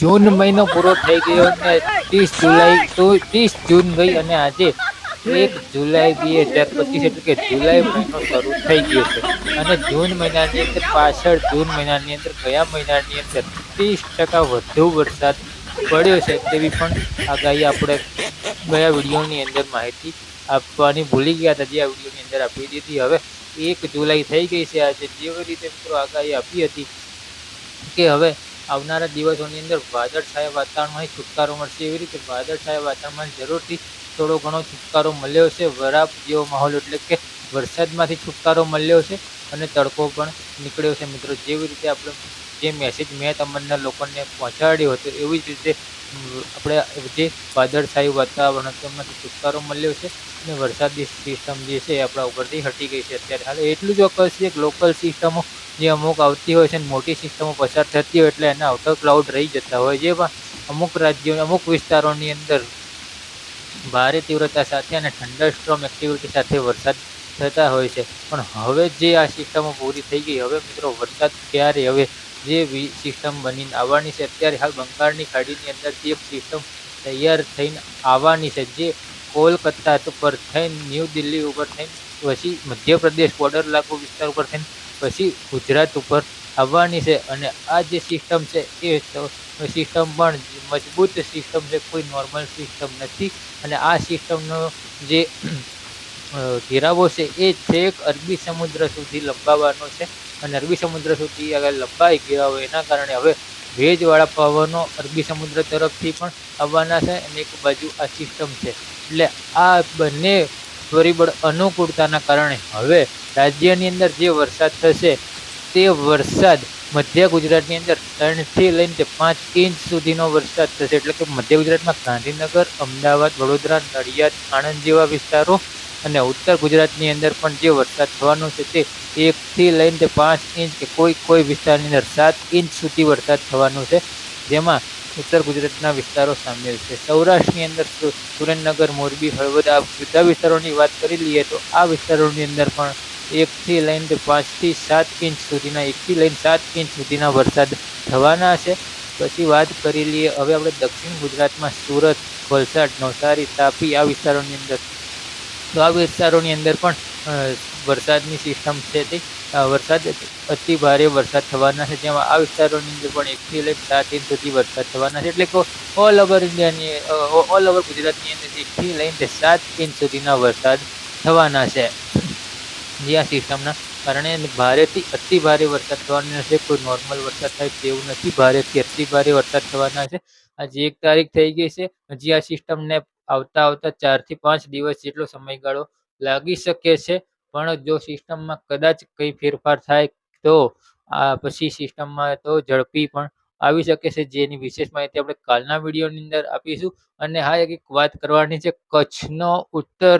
જૂન મહિનો પૂરો થઈ ગયો અને ત્રીસ જુલાઈ તો ત્રીસ જૂન ગઈ અને આજે એક જુલાઈ બે હજાર પચીસ એટલે કે જુલાઈ મહિનો શરૂ થઈ ગયો છે. અને જૂન મહિનાની અંદર પાછળ જૂન મહિનાની અંદર ગયા મહિનાની અંદર ત્રીસ ટકા વધુ વરસાદ પડ્યો છે તેવી પણ આગાહી આપણે ગયા વિડીયોની અંદર માહિતી આપવાની ભૂલી ગયા હતા જે આ વિડીયોની અંદર આપી દીધી હવે એક જુલાઈ થઈ ગઈ છે. આજે જેવી રીતે મિત્રો આગાહી આપી હતી કે હવે આવનારા દિવસોની અંદર વાદળછાયા વાતાવરણમાંથી છુટકારો મળશે. એવી રીતે વાદળછાયા વાતાવરણમાં જરૂરથી થોડો ઘણો છુટકારો મળ્યો છે. વરાપ જેવો માહોલ એટલે કે વરસાદમાંથી છુટકારો મળ્યો છે અને તડકો પણ નીકળ્યો છે. મિત્રો, જેવી રીતે આપણે જે મેસેજ મેં તમને લોકોને પહોંચાડ્યો હતો, એવી જ રીતે આપણે જે વાદળછાયું વાતાવરણ તેમાંથી છુટકારો મળ્યો છે અને વરસાદી સિસ્ટમ જે છે આપણા ઉપરથી હટી ગઈ છે. અત્યારે હાલ એટલું ચોક્કસ છે કે લોકલ સિસ્ટમો જે અમુક આવતી હોય છે મોટી સિસ્ટમો પસાર થતી હોય એટલે એના આઉટર ક્લાઉડ રહી જતા હોય જેમાં અમુક રાજ્યો, અમુક વિસ્તારોની અંદર ભારે તીવ્રતા સાથે અને થંડર સ્ટ્રોમ એક્ટિવિટી સાથે વરસાદ થતા હોય છે. પણ હવે જે આ સિસ્ટમો પૂરી થઈ ગઈ, હવે મિત્રો વરસાદ ક્યારે, હવે જે સિસ્ટમ બનીને આવવાની છે. અત્યારે હાલ બંગાળની ખાડીની અંદર જે સિસ્ટમ તૈયાર થઈને આવવાની છે. જે કોલકાતા ઉપર થઈને ન્યૂ દિલ્હી ઉપર થઈને, પછી મધ્યપ્રદેશ બોર્ડર લાગુ વિસ્તાર ઉપર થઈને, પછી ગુજરાત ઉપર આવવાની છે. અને આ જે સિસ્ટમ છે એ સિસ્ટમ પણ મજબૂત સિસ્ટમ છે. કોઈ નોર્મલ સિસ્ટમ નથી. અને આ સિસ્ટમનો જે ઘેરાવો છે એ છેક અરબી સમુદ્ર સુધી લંબાવવાનો છે. અને અરબી સમુદ્ર સુધી આગળ લંબાઈ ગયા હોય એના કારણે હવે ભેજવાળા પવનો અરબી સમુદ્ર તરફથી પણ આવવાના છે અને એક બાજુ આ સિસ્ટમ છે. એટલે આ બંને પરિબળ અનુકૂળતાના કારણે હવે રાજ્યની અંદર જે વરસાદ થશે, તે વરસાદ મધ્ય ગુજરાતની અંદર ત્રણથી લઈને પાંચ ઇંચ સુધીનો વરસાદ થશે. એટલે કે મધ્ય ગુજરાતમાં ગાંધીનગર, અમદાવાદ, વડોદરા, નડિયાદ, આણંદ જેવા વિસ્તારો અને ઉત્તર ગુજરાતની અંદર પણ જે વરસાદ થવાનો છે તે એકથી લઈને પાંચ ઇંચ કે કોઈ કોઈ વિસ્તારની અંદર સાત ઇંચ સુધી વરસાદ થવાનો છે. જેમાં ઉત્તર ગુજરાતના વિસ્તારો સામેલ છે. સૌરાષ્ટ્રની અંદર સુરેન્દ્રનગર, મોરબી, હળવદ આ બધા વિસ્તારોની વાત કરી લઈએ તો આ વિસ્તારોની અંદર પણ એકથી લઈને પાંચથી સાત ઇંચ સુધીના, એકથી લઈને સાત ઇંચ સુધીના વરસાદ થવાના છે. પછી વાત કરી લઈએ, હવે આપણે દક્ષિણ ગુજરાતમાં સુરત, વલસાડ, નવસારી, તાપી આ વિસ્તારોની અંદર તો આ વિસ્તારોની અંદર પણ વરસાદની સિસ્ટમ છે તે. વરસાદ અતિ ભારે વરસાદ થવાના છે. જેમાં આ વિસ્તારોની અંદર પણ એકથી લઈને સાત ઇંચ સુધી વરસાદ થવાના છે. એટલે કે ઓલ ઓવર ઇન્ડિયાની ઓલ ઓવર ગુજરાતની અંદર એકથી લઈને સાત ઇંચ સુધીના વરસાદ થવાના છે. જે આ સિસ્ટમના કારણે ભારેથી અતિ ભારે વરસાદ થવાના છે. કોઈ નોર્મલ વરસાદ થાય તેવું નથી. ભારેથી અતિ ભારે વરસાદ થવાના છે. આજે એક તારીખ થઈ ગઈ છે. હજી આ સિસ્ટમને આવતા આવતા ચારથી પાંચ દિવસ જેટલો સમયગાળો લાગી શકે છે. પણ જો સિસ્ટમમાં કદાચ કંઈ ફેરફાર થાય તો, આ પછી સિસ્ટમમાં તો ઝડપી પણ આવી શકે છે. જેની વિશેષ માહિતી આપણે કાલના વિડીયોની અંદર આપીશું. અને હા, એક વાત કરવાની છે. કચ્છનો ઉત્તર,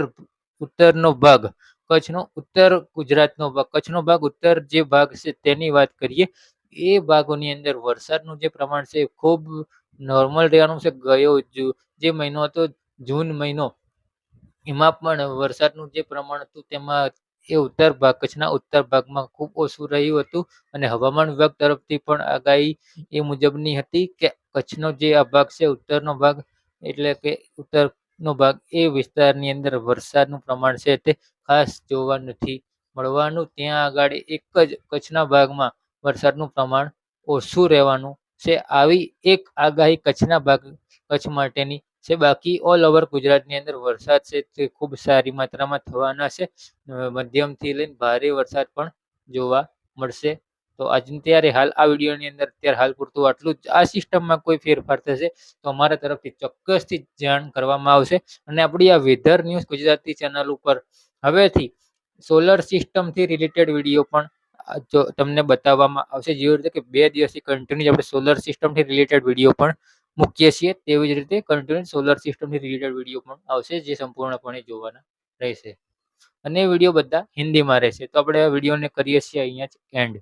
ઉત્તરનો ભાગ, કચ્છનો ઉત્તર ગુજરાતનો ભાગ, કચ્છનો ભાગ ઉત્તર જે ભાગ છે તેની વાત કરીએ. એ ભાગોની અંદર વરસાદનું જે પ્રમાણ છે ખૂબ નોર્મલ રહેવાનું છે. ગયો જે મહિનો હતો જૂન મહિનો. એમાં પણ વરસાદનું જે પ્રમાણ હતું, તેમાં એ ઉત્તર ભાગ, કચ્છના ઉત્તર ભાગમાં ખૂબ ઓછું રહ્યું હતું અને હવામાન વિભાગ તરફથી પણ આગાહી એ મુજબની હતી કે કચ્છનો જે આ ભાગ છે, ઉત્તરનો ભાગ, એટલે કે ઉત્તરનો ભાગ, એ વિસ્તારની અંદર વરસાદનું પ્રમાણ છે તે ખાસ જોવા નથી મળવાનું. ત્યાં આગળ એક જ કચ્છના ભાગમાં વરસાદનું પ્રમાણ ઓછું રહેવાનું છે. આવી એક આગાહી કચ્છના ભાગ, કચ્છ માટેની છે. બાકી ઓલ ઓવર ગુજરાતની અંદર વરસાદ છે તે ખૂબ સારી માત્રામાં થવાના છે. મધ્યમથી લઈને ભારે વરસાદ પણ જોવા મળશે. તો આજની ત્યારે હાલ આ વિડીયોની અંદર અત્યારે હાલ પૂરતું આટલું જ. આ સિસ્ટમમાં કોઈ ફેરફાર થશે તો અમારા તરફથી ચોક્કસથી જાણ કરવામાં આવશે. અને આપણી આ વેધર ન્યૂઝ ગુજરાતી ચેનલ ઉપર હવેથી સોલર સિસ્ટમથી રિલેટેડ વીડિયો પણ જો તમને બતાવવામાં આવશે. જેવી રીતે કે બે દિવસથી કન્ટિન્યુ આપણે સોલર સિસ્ટમથી રિલેટેડ વીડિયો પણ મૂકીએ છીએ તેવી જ રીતે કન્ટિન્યુ સોલર સિસ્ટમથી રિલેટેડ વીડિયો પણ આવશે જે સંપૂર્ણપણે જોવાના રહેશે. અને વીડિયો બધા હિન્દીમાં રહેશે. તો આપણે આ વિડીયોને કરીએ છીએ અહીંયા જ એન્ડ